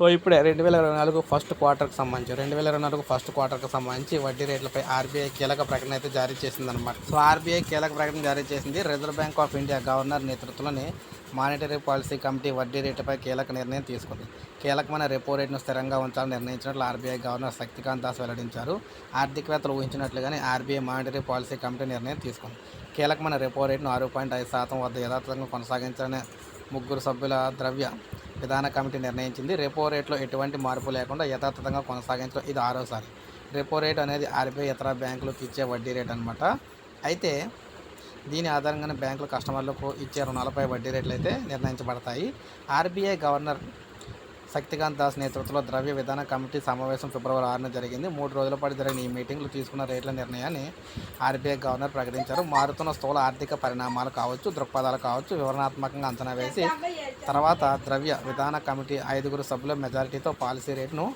So ఇప్పుడే రెండు వేల ఇరవై నాలుగు ఫస్ట్ క్వార్టర్కి సంబంధించి రెండు వేల ఇరవై నాలుగు ఫస్ట్ క్వార్టర్కి సంబంధించి వడ్డీ రేట్లపై ఆర్బీఐ కీలక ప్రకటన అయితే జారీ చేసిందనమాట సో ఆర్బీఐ కీలక ప్రకటన జారీ చేసింది Reserve Bank of India governor నేతృత్వంలోని మానిటరీ పాలసీ కమిటీ వడ్డీ రేటుపై కీలక నిర్ణయం తీసుకుంది. కీలకమైన రెపో రేటును స్థిరంగా ఉంచాలని నిర్ణయించినట్లు ఆర్బీఐ గవర్నర్ శక్తికాంత్ దాస్ వెల్లడించారు. ఆర్థికవేత్తలు ఊహించినట్లుగానే ఆర్బీఐ మానిటరీ పాలసీ కమిటీ నిర్ణయం తీసుకుంది. కీలకమైన రెపో రేటును ఆరు పాయింట్ ఐదు శాతం వద్ద యథాతథంగా కొనసాగించాలని ముగ్గురు సభ్యుల ద్రవ్య విధాన కమిటీ నిర్ణయించింది. రెపో రేట్లో ఎటువంటి మార్పు లేకుండా యథాతథంగా కొనసాగించడం ఇది ఆరోసారి. రెపో రేట్ అనేది ఆర్బీఐ ఇతర బ్యాంకులకు ఇచ్చే వడ్డీ రేట్ అనమాట అయితే దీని ఆధారంగానే బ్యాంకులు కస్టమర్లకు ఇచ్చే రుణాలపై వడ్డీ రేట్లు అయితే నిర్ణయించబడతాయి. ఆర్బీఐ గవర్నర్ శక్తికాంత్ దాస్ నేతృత్వంలో ద్రవ్య విధాన కమిటీ సమావేశం ఫిబ్రవరి ఆరున జరిగింది. మూడు రోజుల పాటు జరిగిన ఈ మీటింగ్లో తీసుకున్న రేట్ల నిర్ణయాన్ని ఆర్బీఐ గవర్నర్ ప్రకటించారు. మారుతున్న స్థూల ఆర్థిక పరిణామాలు కావచ్చు దృక్పథాలు కావచ్చు వివరణాత్మకంగా అంచనా వేసి తర్వాత ద్రవ్య విధాన కమిటీ ఐదుగురు సభ్యుల మెజారిటీతో పాలసీ రేటును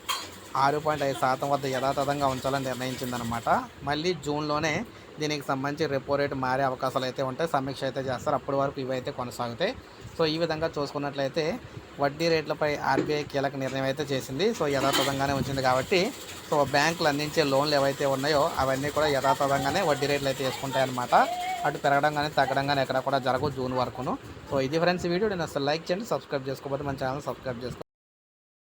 ఆరు పాయింట్ ఐదు శాతం వద్ద యథాతథంగా ఉంచాలని నిర్ణయించిందనమాట మళ్ళీ జూన్లోనే దీనికి సంబంధించి రెపో రేటు మారే అవకాశాలు అయితే ఉంటాయి. సమీక్ష అయితే చేస్తారు. అప్పటి వరకు ఇవి అయితే కొనసాగుతాయి. సో ఈ విధంగా చూసుకున్నట్లయితే వడ్డీ రేట్లపై ఆర్బీఐ కీలక నిర్ణయం అయితే చేసింది. సో యథాతథంగానే ఉంచింది కాబట్టి సో బ్యాంకులు అందించే లోన్లు ఏవైతే ఉన్నాయో అవన్నీ కూడా యథాతథంగానే వడ్డీ రేట్లు అయితే వేసుకుంటాయి అనమాట అటు పెరగడం కానీ తగ్గడం కానీ ఎక్కడ కూడా జరగవు జూన్ వరకును. సో ఇది ఫ్రెండ్స్ వీడియో. నేను అసలు లైక్ చేయండి సబ్స్క్రైబ్ చేసుకోకపోతే మన ఛానల్ సబ్స్క్రైబ్ చేసుకో